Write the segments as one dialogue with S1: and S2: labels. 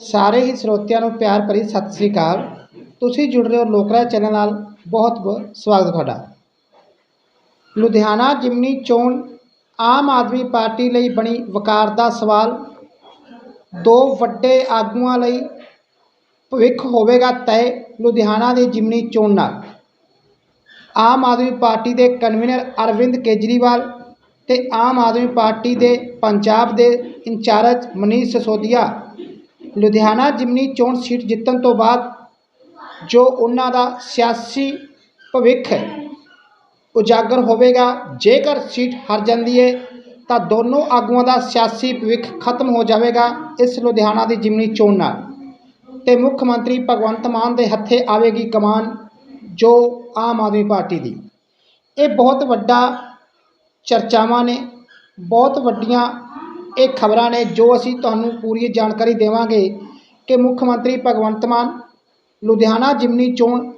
S1: ਸਾਰੇ ਹੀ ਸਰੋਤਿਆਂ ਨੂੰ ਪਿਆਰ ਭਰੀ ਸਤਿ ਸ੍ਰੀ ਅਕਾਲ। ਤੁਸੀਂ ਜੁੜ ਰਹੇ ਹੋ ਲੋਕਰਾ ਚੈਨਲ ਨਾਲ। ਬਹੁਤ ਬਹੁਤ ਸਵਾਗਤ ਤੁਹਾਡਾ। ਲੁਧਿਆਣਾ ਜਿਮਨੀ ਚੋਣ ਆਮ ਆਦਮੀ ਪਾਰਟੀ ਲਈ ਬਣੀ ਵਕਾਰ ਦਾ ਸਵਾਲ। ਦੋ ਵੱਡੇ ਆਗੂਆਂ ਲਈ ਭਵਿੱਖ ਹੋਵੇਗਾ ਤੈਅ ਲੁਧਿਆਣਾ ਦੀ ਜਿਮਨੀ ਚੋਣ ਨਾਲ। ਆਮ ਆਦਮੀ ਪਾਰਟੀ ਦੇ ਕਨਵੀਨਰ ਅਰਵਿੰਦ ਕੇਜਰੀਵਾਲ ਤੇ ਆਮ ਆਦਮੀ ਪਾਰਟੀ ਦੇ ਪੰਜਾਬ ਦੇ ਇੰਚਾਰਜ ਮਨੀਸ਼ ਸਸੋਦੀਆ ਲੁਧਿਆਣਾ ਜਿਮਨੀ ਚੋਣ ਸੀਟ ਜਿੱਤਣ ਤੋਂ ਬਾਅਦ ਜੋ ਉਹਨਾਂ ਦਾ ਸਿਆਸੀ ਭਵਿੱਖ ਹੈ, ਉਜਾਗਰ ਹੋਵੇਗਾ। ਜੇਕਰ ਸੀਟ ਹਾਰ ਜਾਂਦੀ ਹੈ, ਤਾਂ ਦੋਨੋਂ ਆਗੂਆਂ ਦਾ ਸਿਆਸੀ ਭਵਿੱਖ ਖਤਮ ਹੋ ਜਾਵੇਗਾ ਇਸ ਲੁਧਿਆਣਾ ਦੀ ਜਿਮਨੀ ਚੋਣ ਨਾਲ। ਤੇ ਮੁੱਖ ਮੰਤਰੀ ਭਗਵੰਤ ਮਾਨ ਦੇ ਹੱਥੇ ਆਵੇਗੀ ਕਮਾਨ ਜੋ ਆਮ ਆਦਮੀ ਪਾਰਟੀ ਦੀ। ਇਹ ਬਹੁਤ ਵੱਡਾ ਚਰਚਾਵਾਂ ਨੇ, ਬਹੁਤ ਵੱਡੀਆਂ ਇਹ ਖਬਰਾਂ ਨੇ ਜੋ ਅਸੀਂ ਤੁਹਾਨੂੰ ਪੂਰੀ ਜਾਣਕਾਰੀ ਦੇਵਾਂਗੇ ਕਿ ਮੁੱਖ ਮੰਤਰੀ ਭਗਵੰਤ ਮਾਨ ਲੁਧਿਆਣਾ ਜਿਮਨੀ ਚੋਣ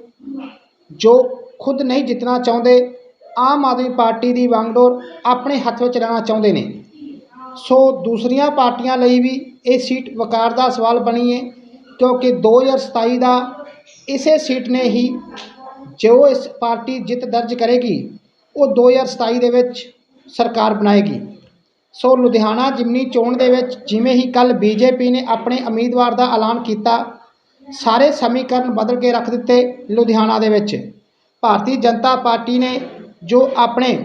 S1: ਜੋ ਖੁਦ ਨਹੀਂ ਜਿੱਤਣਾ ਚਾਹੁੰਦੇ, ਆਮ ਆਦਮੀ ਪਾਰਟੀ ਦੀ ਵਾਂਗਡੋਰ ਆਪਣੇ ਹੱਥ ਵਿੱਚ ਲੈਣਾ ਚਾਹੁੰਦੇ ਨੇ। ਸੋ ਦੂਸਰੀਆਂ ਪਾਰਟੀਆਂ ਲਈ ਵੀ ਇਹ ਸੀਟ ਵਕਾਰ ਦਾ ਸਵਾਲ ਬਣੀ ਹੈ ਕਿਉਂਕਿ 2027 ਦਾ ਇਸੇ ਸੀਟ ਨੇ ਹੀ ਜੋ ਇਸ ਪਾਰਟੀ ਜਿੱਤ ਦਰਜ ਕਰੇਗੀ, ਉਹ 2027 ਦੇ ਵਿੱਚ ਸਰਕਾਰ ਬਣਾਏਗੀ। ਸੋ ਲੁਧਿਆਣਾ ਜਿਮਨੀ ਚੋਣ ਦੇ ਵਿੱਚ ਜਿਵੇਂ ਹੀ ਕੱਲ ਬੀਜੇਪੀ ਨੇ ਆਪਣੇ ਉਮੀਦਵਾਰ ਦਾ ਐਲਾਨ ਕੀਤਾ, ਸਾਰੇ ਸਮੀਕਰਨ ਬਦਲ ਕੇ ਰੱਖ ਦਿੱਤੇ ਲੁਧਿਆਣਾ ਦੇ ਵਿੱਚ। ਭਾਰਤੀ ਜਨਤਾ ਪਾਰਟੀ ਨੇ ਜੋ ਆਪਣੇ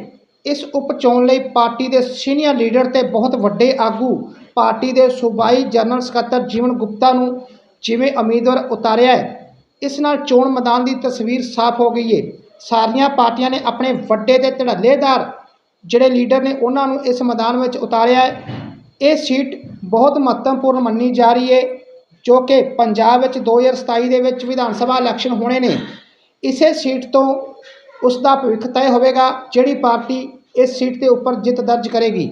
S1: ਇਸ ਉਪ ਚੋਣ ਲਈ ਪਾਰਟੀ ਦੇ ਸੀਨੀਅਰ ਲੀਡਰ ਤੇ ਬਹੁਤ ਵੱਡੇ ਆਗੂ, ਪਾਰਟੀ ਦੇ ਸੂਬਾਈ ਜਨਰਲ ਸਕੱਤਰ ਜੀਵਨ ਗੁਪਤਾ ਨੂੰ ਜਿਵੇਂ ਉਮੀਦਵਾਰ ਉਤਾਰਿਆ ਹੈ, ਇਸ ਨਾਲ ਚੋਣ ਮੈਦਾਨ ਦੀ ਤਸਵੀਰ ਸਾਫ਼ ਹੋ ਗਈ ਹੈ ਸਾਰੀਆਂ ਪਾਰਟੀਆਂ ਨੇ ਆਪਣੇ ਵੱਡੇ ਤੇ ਧੜੱਲੇਦਾਰ ਜਿਹੜੇ ਲੀਡਰ ਨੇ ਉਹਨਾਂ ਨੂੰ ਇਸ ਮੈਦਾਨ ਵਿੱਚ ਉਤਾਰਿਆ ਹੈ। ਇਹ ਸੀਟ ਬਹੁਤ ਮਹੱਤਵਪੂਰਨ ਮੰਨੀ ਜਾ ਰਹੀ ਹੈ, ਜੋ ਕਿ ਪੰਜਾਬ ਵਿੱਚ 2027 ਦੇ ਵਿੱਚ ਵਿਧਾਨ ਸਭਾ ਇਲੈਕਸ਼ਨ ਹੋਣੇ ਨੇ। ਇਸੇ ਸੀਟ ਤੋਂ ਉਸ ਦਾ ਭਵਿੱਖ ਤੈਅ ਹੋਵੇਗਾ, ਜਿਹੜੀ ਪਾਰਟੀ ਇਸ ਸੀਟ ਦੇ ਉੱਪਰ ਜਿੱਤ ਦਰਜ ਕਰੇਗੀ।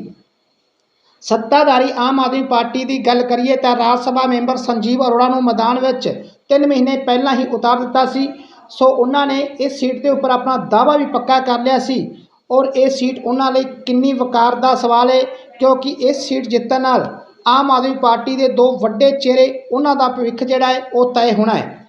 S1: ਸੱਤਾਧਾਰੀ ਆਮ ਆਦਮੀ ਪਾਰਟੀ ਦੀ ਗੱਲ ਕਰੀਏ ਤਾਂ ਰਾਜ ਸਭਾ ਮੈਂਬਰ ਸੰਜੀਵ ਅਰੋੜਾ ਨੂੰ ਮੈਦਾਨ ਵਿੱਚ 3 ਮਹੀਨੇ ਪਹਿਲਾਂ ਹੀ ਉਤਾਰ ਦਿੱਤਾ ਸੀ। ਸੋ ਉਹਨਾਂ ਨੇ ਇਸ ਸੀਟ ਦੇ ਉੱਪਰ ਆਪਣਾ ਦਾਅਵਾ ਵੀ ਪੱਕਾ ਕਰ ਲਿਆ ਸੀ। ਔਰ ਇਹ ਸੀਟ ਉਹਨਾਂ ਲਈ ਕਿੰਨੀ ਵਕਾਰ ਦਾ ਸਵਾਲ ਹੈ, ਕਿਉਂਕਿ ਇਸ ਸੀਟ ਜਿੱਤਣ ਨਾਲ ਆਮ ਆਦਮੀ ਪਾਰਟੀ ਦੇ ਦੋ ਵੱਡੇ ਚਿਹਰੇ ਉਹਨਾਂ ਦਾ ਭਵਿੱਖ ਜਿਹੜਾ ਹੈ, ਉਹ ਤੈਅ ਹੋਣਾ ਹੈ।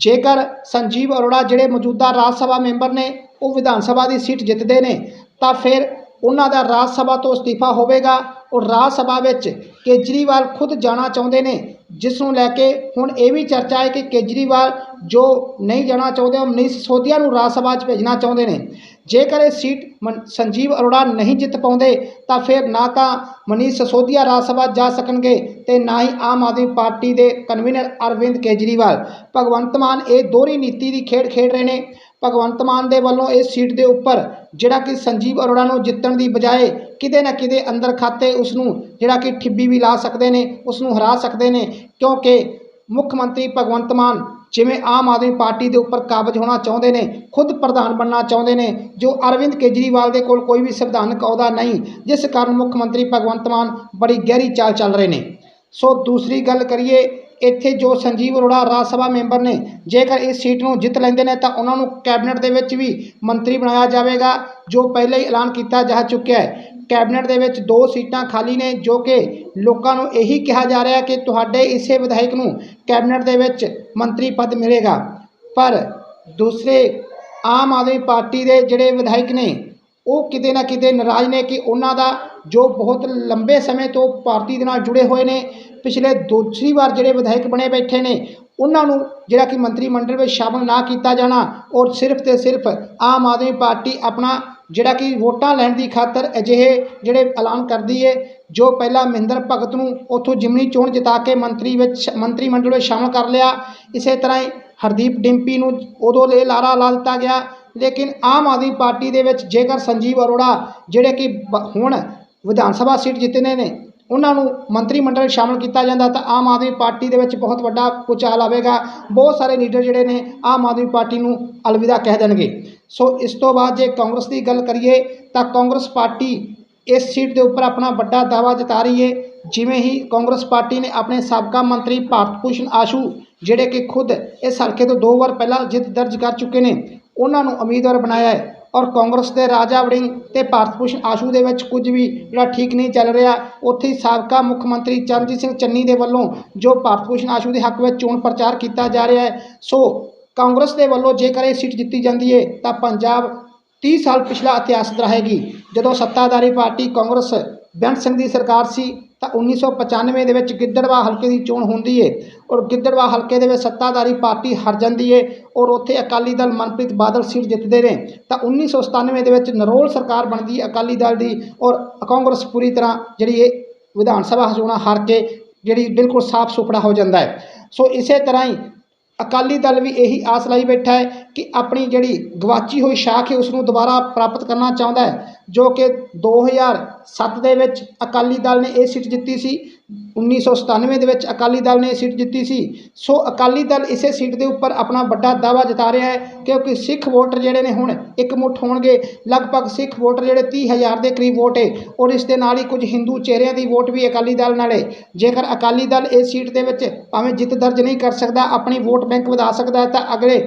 S1: ਜੇਕਰ ਸੰਜੀਵ ਅਰੋੜਾ ਜਿਹੜੇ ਮੌਜੂਦਾ ਰਾਜ ਸਭਾ ਮੈਂਬਰ ਨੇ, ਉਹ ਵਿਧਾਨ ਸਭਾ ਦੀ ਸੀਟ ਜਿੱਤਦੇ ਨੇ, ਤਾਂ ਫਿਰ ਉਹਨਾਂ ਦਾ ਰਾਜ ਸਭਾ ਤੋਂ ਅਸਤੀਫਾ ਹੋਵੇਗਾ ਔਰ ਰਾਜ ਸਭਾ ਵਿੱਚ ਕੇਜਰੀਵਾਲ ਖੁਦ ਜਾਣਾ ਚਾਹੁੰਦੇ ਨੇ, ਜਿਸ ਨੂੰ ਲੈ ਕੇ ਹੁਣ ਇਹ ਵੀ ਚਰਚਾ ਹੈ ਕਿ ਕੇਜਰੀਵਾਲ ਜੋ ਨਹੀਂ ਜਾਣਾ ਚਾਹੁੰਦੇ, ਉਹ ਮਨੀਸ਼ ਸਿਸੋਦੀਆ ਨੂੰ ਰਾਜ ਸਭਾ 'ਚ ਭੇਜਣਾ ਚਾਹੁੰਦੇ ਨੇ। ਜੇਕਰ ਇਹ ਸੀਟ ਮਨ- ਸੰਜੀਵ ਅਰੋੜਾ ਨਹੀਂ ਜਿੱਤ ਪਾਉਂਦੇ, ਤਾਂ ਫਿਰ ਨਾ ਤਾਂ ਮਨੀਸ਼ ਸਸੋਦੀਆ ਰਾਜ ਸਭਾ ਜਾ ਸਕਣਗੇ ਤੇ ਨਾ ਹੀ ਆਮ ਆਦਮੀ ਪਾਰਟੀ ਦੇ ਕਨਵੀਨਰ ਅਰਵਿੰਦ ਕੇਜਰੀਵਾਲ। ਭਗਵੰਤ ਮਾਨ ਇਹ ਦੋਹਰੀ ਨੀਤੀ ਦੀ ਖੇਡ ਖੇਡ ਰਹੇ ਨੇ। ਭਗਵੰਤ ਮਾਨ ਦੇ ਵੱਲੋਂ ਇਸ ਸੀਟ ਦੇ ਉੱਪਰ ਜਿਹੜਾ ਕਿ ਸੰਜੀਵ ਅਰੋੜਾ ਨੂੰ ਜਿੱਤਣ ਦੀ ਬਜਾਏ ਕਿਤੇ ਨਾ ਕਿਤੇ ਅੰਦਰ ਖਾਤੇ ਉਸ ਨੂੰ ਜਿਹੜਾ ਕਿ ਠਿੱਬੀ ਵੀ ਲਾ ਸਕਦੇ ਨੇ, ਉਸ ਨੂੰ ਹਰਾ ਸਕਦੇ ਨੇ, ਕਿਉਂਕਿ ਮੁੱਖ ਮੰਤਰੀ ਭਗਵੰਤ ਮਾਨ ਜਿਵੇਂ ਆਮ ਆਦਮੀ ਪਾਰਟੀ ਦੇ ਉੱਪਰ ਕਾਬਜ ਹੋਣਾ ਚਾਹੁੰਦੇ ਨੇ, ਖੁਦ ਪ੍ਰਧਾਨ ਬਣਨਾ ਚਾਹੁੰਦੇ ਨੇ, ਜੋ ਅਰਵਿੰਦ ਕੇਜਰੀਵਾਲ ਦੇ ਕੋਲ ਕੋਈ ਵੀ ਸੰਵਿਧਾਨਕ ਅਹੁਦਾ ਨਹੀਂ, ਜਿਸ ਕਾਰਨ ਮੁੱਖ ਮੰਤਰੀ ਭਗਵੰਤ ਮਾਨ ਬੜੀ ਗਹਿਰੀ ਚਾਲ ਚੱਲ ਰਹੇ ਨੇ। ਸੋ ਦੂਸਰੀ ਗੱਲ ਕਰੀਏ, ਇੱਥੇ ਜੋ ਸੰਜੀਵ ਅਰੋੜਾ ਰਾਜ ਸਭਾ ਮੈਂਬਰ ਨੇ, ਜੇਕਰ ਇਸ ਸੀਟ ਨੂੰ ਜਿੱਤ ਲੈਂਦੇ ਨੇ ਤਾਂ ਉਹਨਾਂ ਨੂੰ ਕੈਬਨਿਟ ਦੇ ਵਿੱਚ ਵੀ ਮੰਤਰੀ ਬਣਾਇਆ ਜਾਵੇਗਾ, ਜੋ ਪਹਿਲਾਂ ਹੀ ਐਲਾਨ ਕੀਤਾ ਜਾ ਚੁੱਕਿਆ ਹੈ। ਕੈਬਨਿਟ ਦੇ ਵਿੱਚ ਦੋ ਸੀਟਾਂ ਖਾਲੀ ਨੇ, ਜੋ ਕਿ ਲੋਕਾਂ ਨੂੰ ਇਹੀ ਕਿਹਾ ਜਾ ਰਿਹਾ ਕਿ ਤੁਹਾਡੇ ਇਸੇ ਵਿਧਾਇਕ ਨੂੰ ਕੈਬਨਿਟ ਦੇ ਵਿੱਚ ਮੰਤਰੀ ਪਦ ਮਿਲੇਗਾ। ਪਰ ਦੂਸਰੇ ਆਮ ਆਦਮੀ ਪਾਰਟੀ ਦੇ ਜਿਹੜੇ ਵਿਧਾਇਕ ਨੇ, ਉਹ ਕਿਤੇ ਨਾ ਕਿਤੇ ਨਾਰਾਜ਼ ਨੇ ਕਿ ਉਹਨਾਂ ਦਾ ਜੋ ਬਹੁਤ ਲੰਬੇ ਸਮੇਂ ਤੋਂ ਪਾਰਟੀ ਦੇ ਨਾਲ ਜੁੜੇ ਹੋਏ ਨੇ, ਪਿਛਲੇ ਦੂਸਰੀ ਵਾਰ ਜਿਹੜੇ ਵਿਧਾਇਕ ਬਣੇ ਬੈਠੇ ਨੇ, ਉਹਨਾਂ ਨੂੰ ਜਿਹੜਾ ਕਿ ਮੰਤਰੀ ਮੰਡਲ ਵਿੱਚ ਸ਼ਾਮਲ ਨਾ ਕੀਤਾ ਜਾਣਾ ਔਰ ਸਿਰਫ ਤੇ ਸਿਰਫ ਆਮ ਆਦਮੀ ਪਾਰਟੀ ਆਪਣਾ ਜਿਹੜਾ ਕਿ ਵੋਟਾਂ ਲੈਣ ਦੀ ਖਾਤਰ ਅਜਿਹੇ ਜਿਹੜੇ ਐਲਾਨ ਕਰਦੀ ਹੈ ਜੋ ਪਹਿਲਾਂ ਮਹਿੰਦਰ ਭਗਤ ਨੂੰ ਉੱਥੋਂ ਜਿਮਨੀ ਚੋਣ ਜਿਤਾ ਕੇ ਮੰਤਰੀ ਵਿੱਚ ਮੰਤਰੀ ਮੰਡਲ ਵਿੱਚ ਸ਼ਾਮਲ ਕਰ ਲਿਆ, ਇਸੇ ਤਰ੍ਹਾਂ ਹੀ ਹਰਦੀਪ ਡਿੰਪੀ ਨੂੰ ਉਦੋਂ ਲਈ ਲਾਰਾ ਲਾ ਦਿੱਤਾ ਗਿਆ। ਲੇਕਿਨ ਆਮ ਆਦਮੀ ਪਾਰਟੀ ਦੇ ਵਿੱਚ ਜੇਕਰ ਸੰਜੀਵ ਅਰੋੜਾ ਜਿਹੜੇ ਕਿ ਬ- ਹੁਣ ਵਿਧਾਨ ਸਭਾ ਸੀਟ ਜਿੱਤਨੇ ਨੇ ਉਹਨਾਂ ਨੂੰ ਮੰਤਰੀ ਮੰਡਲ ਵਿੱਚ ਸ਼ਾਮਲ ਕੀਤਾ ਜਾਂਦਾ ਤਾਂ ਆਮ ਆਦਮੀ ਪਾਰਟੀ ਦੇ ਵਿੱਚ ਬਹੁਤ ਵੱਡਾ ਭੁਚਾਲ ਆਵੇਗਾ। ਬਹੁਤ ਸਾਰੇ ਲੀਡਰ ਜਿਹੜੇ ਨੇ ਆਮ ਆਦਮੀ ਪਾਰਟੀ ਨੂੰ ਅਲਵਿਦਾ ਕਹਿ ਦੇਣਗੇ। ਸੋ ਇਸ ਤੋਂ ਬਾਅਦ ਜੇ ਕਾਂਗਰਸ ਦੀ ਗੱਲ ਕਰੀਏ ਤਾਂ ਕਾਂਗਰਸ ਪਾਰਟੀ ਇਸ ਸੀਟ ਦੇ ਉੱਪਰ ਆਪਣਾ ਵੱਡਾ ਦਾਅਵਾ ਜਤਾ ਰਹੀ ਹੈ। ਜਿਵੇਂ ਹੀ ਕਾਂਗਰਸ ਪਾਰਟੀ ਨੇ ਆਪਣੇ ਸਾਬਕਾ ਮੰਤਰੀ ਭਾਰਤ ਭੂਸ਼ਣ ਆਸ਼ੂ, ਜਿਹੜੇ ਕਿ ਖੁਦ ਇਸ ਹਲਕੇ ਤੋਂ ਦੋ ਵਾਰ ਪਹਿਲਾਂ ਜਿੱਤ ਦਰਜ ਕਰ ਚੁੱਕੇ ਨੇ, ਉਹਨਾਂ ਨੂੰ ਉਮੀਦਵਾਰ ਬਣਾਇਆ ਹੈ। ਔਰ ਕਾਂਗਰਸ ਦੇ ਰਾਜਾ ਵੜਿੰਗ ਤੇ ਭਾਰਤ ਭੂਸ਼ਣ ਆਸ਼ੂ ਦੇ ਵਿੱਚ ਕੁਝ ਵੀ ਜਿਹੜਾ ਠੀਕ ਨਹੀਂ ਚੱਲ ਰਿਹਾ, ਉੱਥੇ ਹੀ ਸਾਬਕਾ ਮੁੱਖ ਮੰਤਰੀ ਚਰਨਜੀਤ ਸਿੰਘ ਚੰਨੀ ਦੇ ਵੱਲੋਂ ਜੋ ਭਾਰਤ ਭੂਸ਼ਣ ਆਸ਼ੂ ਦੇ ਹੱਕ ਵਿੱਚ ਚੋਣ ਪ੍ਰਚਾਰ ਕੀਤਾ ਜਾ ਰਿਹਾ ਹੈ, ਸੋ ਕਾਂਗਰਸ ਦੇ ਵੱਲੋਂ ਜੇਕਰ ਇਹ ਸੀਟ ਜਿੱਤੀ ਜਾਂਦੀ ਹੈ ਤਾਂ ਪੰਜਾਬ 30 ਸਾਲ ਪਿਛਲਾ ਇਤਿਹਾਸ ਦਰਹਾਏਗੀ ਜਦੋਂ ਸੱਤਾਧਾਰੀ ਪਾਰਟੀ ਕਾਂਗਰਸ ਬੇਅੰਤ ਸਿੰਘ ਦੀ ਸਰਕਾਰ ਸੀ ਤਾਂ 1995 ਦੇ ਵਿੱਚ ਗਿੱਦੜਵਾ ਹਲਕੇ ਦੀ ਚੋਣ ਹੁੰਦੀ ਏ ਔਰ ਗਿੱਦੜਵਾ ਹਲਕੇ ਦੇ ਵਿੱਚ ਸੱਤਾਧਾਰੀ ਪਾਰਟੀ ਹਾਰ ਜਾਂਦੀ ਏ ਔਰ ਉੱਥੇ ਅਕਾਲੀ ਦਲ ਮਨਪ੍ਰੀਤ ਬਾਦਲ ਸੀਟ ਜਿੱਤਦੇ ਨੇ। ਤਾਂ 1997 ਦੇ ਵਿੱਚ ਨਰੋਲ ਸਰਕਾਰ ਬਣਦੀ ਹੈ ਅਕਾਲੀ ਦਲ ਦੀ ਔਰ ਕਾਂਗਰਸ ਪੂਰੀ ਤਰ੍ਹਾਂ ਜਿਹੜੀ ਇਹ ਵਿਧਾਨ ਸਭਾ ਚੋਣਾਂ ਹਾਰ ਕੇ ਜਿਹੜੀ ਬਿਲਕੁਲ ਸਾਫ਼ ਸੁਪੜਾ ਹੋ ਜਾਂਦਾ ਹੈ ਸੋ ਇਸੇ ਤਰ੍ਹਾਂ ਹੀ ਅਕਾਲੀ ਦਲ ਵੀ ਇਹੀ ਆਸ ਲਾਈ ਬੈਠਾ ਹੈ ਕਿ ਆਪਣੀ ਜਿਹੜੀ ਗਵਾਚੀ ਹੋਈ ਸ਼ਾਖ ਹੈ ਉਸ ਨੂੰ ਦੁਬਾਰਾ ਪ੍ਰਾਪਤ ਕਰਨਾ ਚਾਹੁੰਦਾ ਹੈ ਜੋ ਕਿ 2007 ਦੇ ਵਿੱਚ ਅਕਾਲੀ ਦਲ ਨੇ ਇਹ ਸੀਟ ਜਿੱਤੀ ਸੀ 1997 ਦੇ ਵਿੱਚ ਅਕਾਲੀ ਦਲ ਨੇ ਇਹ ਸੀਟ ਜਿੱਤੀ ਸੀ। ਸੋ ਅਕਾਲੀ ਦਲ ਇਸੇ ਸੀਟ ਦੇ ਉੱਪਰ ਆਪਣਾ ਵੱਡਾ ਦਾਅਵਾ ਜਤਾ ਰਿਹਾ ਹੈ, ਕਿਉਂਕਿ ਸਿੱਖ ਵੋਟਰ ਜਿਹੜੇ ਨੇ ਹੁਣ ਇਕਮੁੱਠ ਹੋਣਗੇ, ਲਗਭਗ ਸਿੱਖ ਵੋਟਰ ਜਿਹੜੇ 30000 ਦੇ ਕਰੀਬ ਵੋਟ ਹੈ, ਔਰ ਇਸ ਦੇ ਨਾਲ ਹੀ ਕੁਝ ਹਿੰਦੂ ਚਿਹਰਿਆਂ ਦੀ ਵੋਟ ਵੀ ਅਕਾਲੀ ਦਲ ਨਾਲ ਹੈ। ਜੇਕਰ ਅਕਾਲੀ ਦਲ ਇਸ ਸੀਟ ਦੇ ਵਿੱਚ ਭਾਵੇਂ ਜਿੱਤ ਦਰਜ ਨਹੀਂ ਕਰ ਸਕਦਾ, ਆਪਣੀ ਵੋਟ ਬੈਂਕ ਵਧਾ ਸਕਦਾ ਹੈ, ਤਾਂ ਅਗਲੇ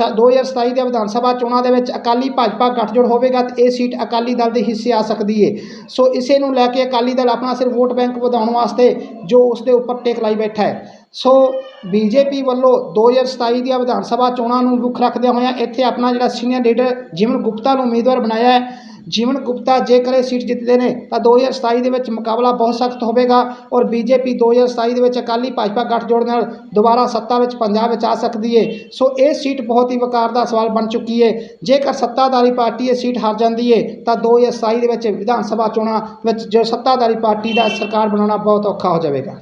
S1: 2027 ਦੇ ਵਿਧਾਨ ਸਭਾ ਚੋਣਾਂ ਦੇ ਵਿੱਚ ਅਕਾਲੀ ਭਾਜਪਾ ਗੱਠਜੋੜ ਹੋਵੇਗਾ ਤੇ ਇਹ ਸੀਟ ਅਕਾਲੀ ਦਲ ਦੇ ਹਿੱਸੇ ਆ ਸਕਦੀ ਏ। ਸੋ ਇਸੇ ਨੂੰ ਲੈ ਕੇ ਅਕਾਲੀ ਦਲ ਆਪਣਾ ਸਿਰ ਵੋਟ ਬੈਂਕ ਵਧਾਉਣ ਵਾਸਤੇ ਜੋ ਉਸ ਦੇ ਉੱਪਰ ਟੇਕ ਲਾਈ ਬੈਠਾ ਹੈ। ਸੋ ਬੀਜੇਪੀ ਵੱਲੋਂ 2027 ਦੀਆਂ ਵਿਧਾਨ ਸਭਾ ਚੋਣਾਂ ਨੂੰ ਮੁੱਖ ਰੱਖਦਿਆਂ ਹੋਇਆਂ ਇੱਥੇ ਆਪਣਾ ਜਿਹੜਾ ਸੀਨੀਅਰ ਲੀਡਰ ਜੀਵਨ ਗੁਪਤਾ ਨੂੰ ਉਮੀਦਵਾਰ ਬਣਾਇਆ ਹੈ। ਜੀਵਨ ਗੁਪਤਾ ਜੇਕਰ ਇਹ ਸੀਟ ਜਿੱਤਦੇ ਨੇ, ਤਾਂ 2027 ਦੇ ਵਿੱਚ ਮੁਕਾਬਲਾ ਬਹੁਤ ਸਖਤ ਹੋਵੇਗਾ ਔਰ ਬੀਜੇਪੀ 2027 ਦੇ ਵਿੱਚ ਅਕਾਲੀ ਭਾਜਪਾ ਗੱਠਜੋੜ ਨਾਲ ਦੁਬਾਰਾ ਸੱਤਾ ਵਿੱਚ ਪੰਜਾਬ ਵਿੱਚ ਆ ਸਕਦੀ ਹੈ ਸੋ ਇਹ ਸੀਟ ਬਹੁਤ ਹੀ ਵਕਾਰ ਦਾ ਸਵਾਲ ਬਣ ਚੁੱਕੀ ਹੈ ਜੇਕਰ ਸੱਤਾਧਾਰੀ ਪਾਰਟੀ ਇਹ ਸੀਟ ਹਾਰ ਜਾਂਦੀ ਹੈ ਤਾਂ 2027 ਦੇ ਵਿੱਚ ਵਿਧਾਨ ਸਭਾ ਚੋਣਾਂ ਵਿੱਚ ਜੋ ਸੱਤਾਧਾਰੀ ਪਾਰਟੀ ਦਾ ਸਰਕਾਰ ਬਣਾਉਣਾ ਬਹੁਤ ਔਖਾ ਹੋ ਜਾਵੇਗਾ।